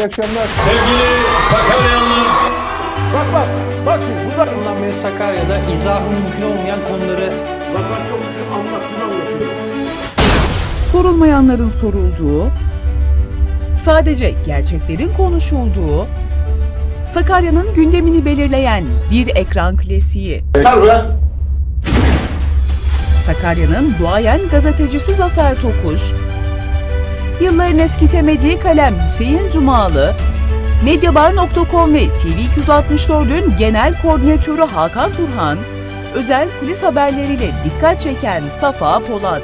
İyi akşamlar. Sevgili Sakaryalılar, Bak bak. Bak şimdi burada. Bundan beri Sakarya'da izahı mümkün olmayan konuları Bak bak konuşuyor. Anlattığını anlatıyor. sorulmayanların sorulduğu, sadece gerçeklerin konuşulduğu, Sakarya'nın gündemini belirleyen bir ekran klasiği. Sakarya'nın duayen gazetecisi Zafer Tokuş, yılların eskitemediği kalem Hüseyin Cumalı, Medyabar.com ve TV264'ün genel koordinatörü Hakan Turhan, özel kulis haberleriyle dikkat çeken Safa Polat.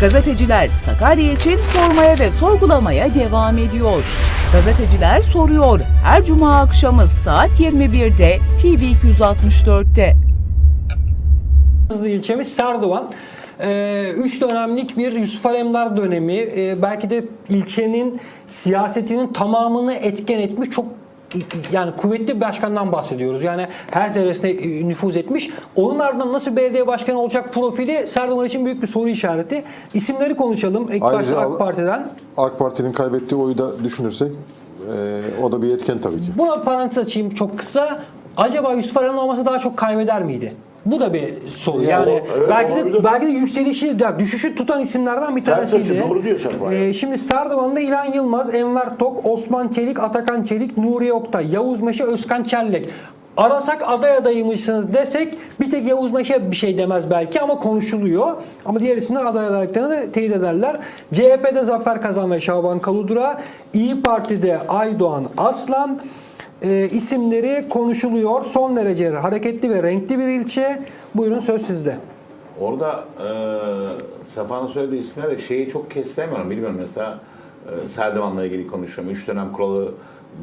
Gazeteciler Sakarya için sormaya ve sorgulamaya devam ediyor. Gazeteciler soruyor her cuma akşamı saat 21'de TV264'te. İlçemiz Sarduvan. Ee, 3 dönemlik bir Yusuf Alemdar dönemi ee, belki de ilçenin siyasetinin tamamını etken etmiş çok yani kuvvetli bir başkandan bahsediyoruz. Yani her zerresine e, nüfuz etmiş. Onun ardından nasıl belediye başkanı olacak profili Serdar için büyük bir soru işareti. İsimleri konuşalım. İlk Ayrıca AK Parti'den. AK Parti'nin kaybettiği oyu da düşünürsek ee, o da bir etken tabii ki. Buna parantez açayım çok kısa. Acaba Yusuf Aran olmasa daha çok kaybeder miydi? Bu da bir soru. Ya Yani o- evet, belki de olabilir. belki de yükselişi, ya düşüşü tutan isimlerden bir tanesiydi. Tersi, doğru diyor Şerban ya. Ee, şimdi Sardıvan'da İlhan Yılmaz, Enver Tok, Osman Çelik, Atakan Çelik, Nuri Oktay, Yavuz Meşe, Özkan Çellek. Arasak aday adayıymışsınız desek bir tek Yavuz Meşe bir şey demez belki ama konuşuluyor. Ama diğer isimler aday adaylıklarını da teyit ederler. CHP'de Zafer Kazan ve Şaban Kaludura, İyi Parti'de Aydoğan Aslan, e, isimleri konuşuluyor. Son derece hareketli ve renkli bir ilçe. Buyurun söz sizde. Orada e, Sefa'nın söylediği isimler şeyi çok kestiremiyorum. Bilmiyorum mesela e, Serdivan'la ilgili konuşuyorum. Üç dönem kuralı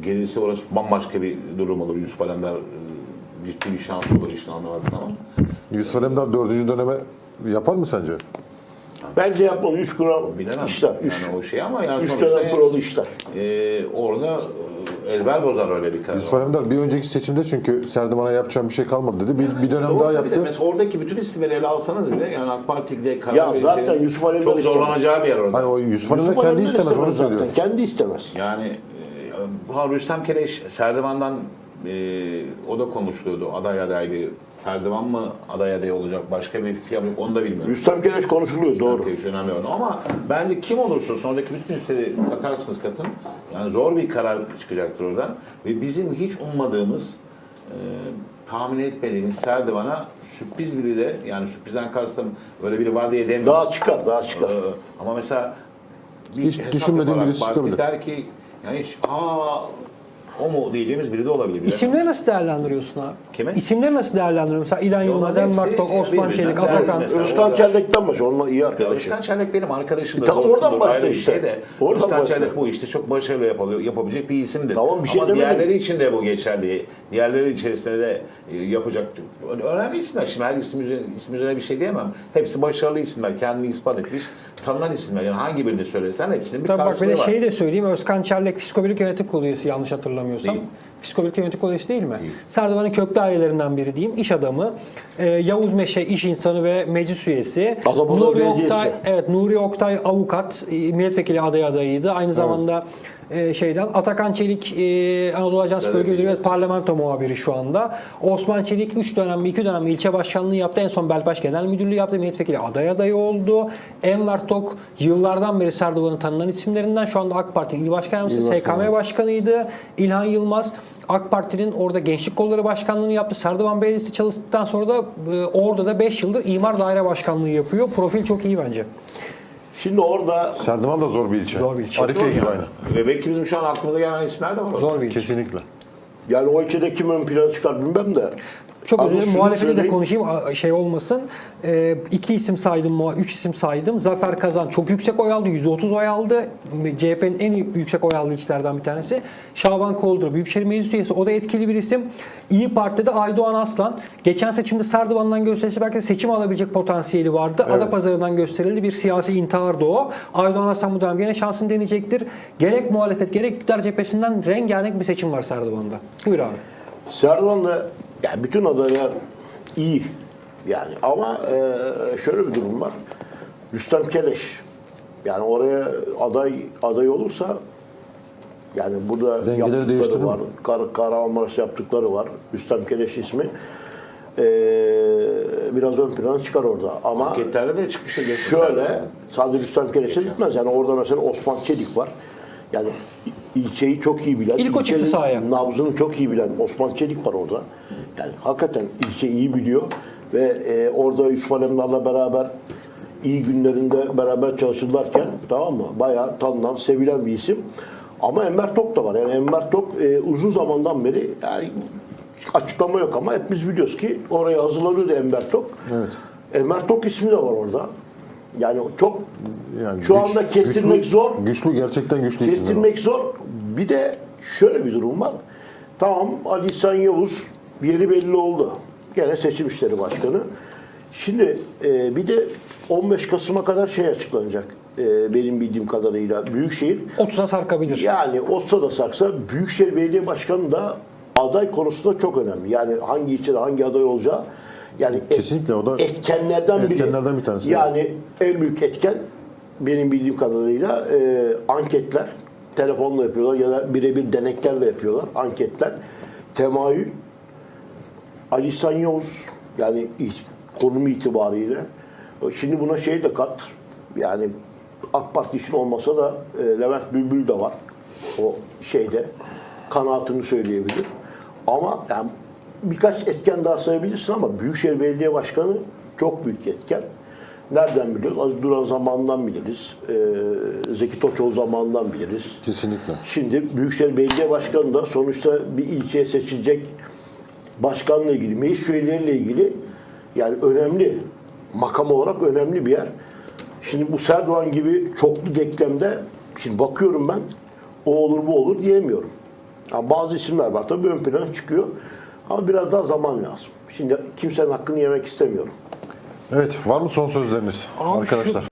gelirse orası bambaşka bir durum olur. Yusuf Alemdar e, ciddi bir şans olur işte anlamadım ama. Yusuf Alemdar dördüncü döneme yapar mı sence? Bence yapmalı. Üç kural Bilemem. işler. Üç, Yani o şey ama yani üç sonuçta dönem kuralı işler. e, orada e, ezber bozar öyle bir karar. Yusuf Alemdar bir önceki seçimde çünkü Serdivan'a yapacağım bir şey kalmadı dedi. Bir, bir dönem Doğru, daha tabii de yaptı. Mesela oradaki bütün isimleri ele alsanız bile yani AK Parti'de karar Ya vereceği zaten Yusuf Alemdar çok istemez. zorlanacağı bir yer orada. Hayır o Yusuf Alemdar Yusuf kendi Alemdar istemez onu söylüyor. zaten. Kendi istemez. Yani e, bu Rüstem Kereş Serdivan'dan e, o da konuşuluyordu aday adaylığı. Serdivan mı aday adayı olacak başka bir fikir yok onu da bilmiyorum. Rüstem Kereş konuşuluyor doğru. Kereş önemli olan. Ama bence kim olursa olsun oradaki bütün üstleri katarsınız katın. Yani zor bir karar çıkacaktır oradan. Ve bizim hiç ummadığımız e, tahmin etmediğimiz Serdivan'a sürpriz biri de yani sürprizden kastım öyle biri var diye demiyorum. Daha çıkar, daha çıkar. Ee, ama mesela bir Hiç düşünmediğim birisi çıkabilir. Der ki yani hiç aa o mu diyeceğimiz biri de olabilir. bilemem. İsimleri nasıl değerlendiriyorsun abi? Kime? İsimleri nasıl değerlendiriyorsun? Mesela İlhan Yılmaz, Onların Enver hepsi Tok, Osman birbirinden Çelik, değerli Atakan. mesela. Özkan Çellek'ten başla. Onunla iyi Ya arkadaşı. Özkan Çelik benim arkadaşım da. E tamam, oradan başla ayrı bir işte. şey de. Oradan Özkan başla. Çelik bu işte çok başarılı yapılıyor, yapabilecek bir isimdir. Tamam, bir şey Ama demedim. diğerleri için de bu geçerli. Diğerleri içerisinde de e, yapacak. Önemli isimler. Şimdi her isim üzerine, isim üzerine bir şey diyemem. Hepsi başarılı isimler. Kendini ispat etmiş. Tanınan isimler. Yani hangi birini söylesen hepsinin bir Tabii bak bir karşılığı de var. şeyi de söyleyeyim. Özkan Çerlek Psikobilik Yönetim Kurulu üyesi yanlış hatırlamıyorsam. Değil. Psikobilik Yönetim Kurulu üyesi değil mi? Serdivan'ın köklü ailelerinden biri diyeyim. İş adamı. Ee, Yavuz Meşe iş insanı ve meclis üyesi. Adapazarı Nuri Belediyesi. Oktay, evet Nuri Oktay avukat, e, milletvekili aday adayıydı. Aynı zamanda e, şeyden Atakan Çelik e, Anadolu Ajans Bölge Gazeteci. Müdürü parlamento muhabiri şu anda. Osman Çelik 3 dönem, 2 dönem ilçe başkanlığı yaptı. En son Belpaş Genel Müdürlüğü yaptı. Milletvekili aday adayı oldu. Enver Tok yıllardan beri Serdivan'ın tanınan isimlerinden. Şu anda AK Parti İl Başkan Yardımcısı. SKM Başkanıydı. İlhan Yılmaz AK Parti'nin orada Gençlik Kolları Başkanlığını yaptı. Serdivan Belediyesi çalıştıktan sonra da e, orada da 5 yıldır İmar Daire Başkanlığı yapıyor. Profil çok iyi bence. Şimdi orada Serdivan da zor bir ilçe. Zor bir ilçe. Arifiye gibi aynı. Ve belki bizim şu an aklımıza gelen isimler de var. orada. Zor bir iş. Kesinlikle. yani o ülkede kim ön plana çıkar bilmem de. Çok özür dilerim. Muhalefeti de konuşayım şey olmasın. Ee, iki isim saydım, üç isim saydım. Zafer Kazan çok yüksek oy aldı. 130 oy aldı. CHP'nin en yüksek oy aldığı ilçelerden bir tanesi. Şaban Koldur, Büyükşehir Meclis Üyesi. O da etkili bir isim. İyi Parti'de Aydoğan Aslan. Geçen seçimde Sardıvan'dan gösterilse belki de seçim alabilecek potansiyeli vardı. Adapazarı'ndan gösterildi. Bir siyasi intihardı o. Aydoğan Aslan bu dönem gene şansını deneyecektir. Gerek muhalefet gerek iktidar cephesinden rengarenk bir seçim var Sardıvan'da. Buyur abi. Servan'la yani bütün adaylar iyi. Yani ama e, şöyle bir durum var. Rüstem Keleş Yani oraya aday aday olursa yani burada Dengeleri yaptıkları var. Kar, Kahramanmaraş yaptıkları var. Rüstem Keleş ismi. Ee, biraz ön plana çıkar orada. Ama Anketlerde de çıkmıştı. şöyle sadece Rüstem Keleş'e bitmez. Yani orada mesela Osman Çelik var. Yani ilçeyi çok iyi bilen, İlk o çıktı ilçenin sahaya. nabzını çok iyi bilen Osman Çelik var orada. Yani hakikaten ilçe iyi biliyor ve e, orada Yusuf Alemdar'la beraber iyi günlerinde beraber çalışırlarken tamam mı? Bayağı tanınan, sevilen bir isim. Ama Enver Tok da var. Yani Enver Tok e, uzun zamandan beri yani açıklama yok ama hepimiz biliyoruz ki oraya hazırlanıyordu Enver Tok. Evet. Enver Tok ismi de var orada. Yani çok Yani şu güç- anda kestirmek güçlü- zor. Güçlü gerçekten güçlü isimler. Kestirmek zor. Bir de şöyle bir durum var. Tamam Ali İhsan Yavuz yeri belli oldu. Gene seçim işleri başkanı. Şimdi e, bir de 15 Kasım'a kadar şey açıklanacak. E, benim bildiğim kadarıyla Büyükşehir 30'a sarkabilir. yani olsa da saksa Büyükşehir Belediye Başkanı da aday konusunda çok önemli. Yani hangi ilçede hangi aday olacağı yani et- Kesinlikle o da etkenlerden biri. etkenlerden bir tanesi. Yani en büyük etken benim bildiğim kadarıyla e, anketler telefonla yapıyorlar ya da birebir deneklerle yapıyorlar anketler. Temayül Ali İhsan Yavuz yani konum itibariyle şimdi buna şey de kat yani AK Parti için olmasa da e, Levent Bülbül de var o şeyde kanaatini söyleyebilir. Ama yani birkaç etken daha sayabilirsin ama Büyükşehir Belediye Başkanı çok büyük etken. Nereden biliyoruz? Aziz Duran zamanından biliriz. E, Zeki Toçoğlu zamanından biliriz. Kesinlikle. Şimdi Büyükşehir Belediye Başkanı da sonuçta bir ilçeye seçilecek başkanla ilgili, meclis üyeleriyle ilgili yani önemli, makam olarak önemli bir yer. Şimdi bu Serdoğan gibi çoklu denklemde şimdi bakıyorum ben o olur bu olur diyemiyorum. Yani bazı isimler var tabii ön plana çıkıyor. Ama biraz daha zaman lazım. Şimdi kimsenin hakkını yemek istemiyorum. Evet var mı son sözleriniz Abi şu- arkadaşlar?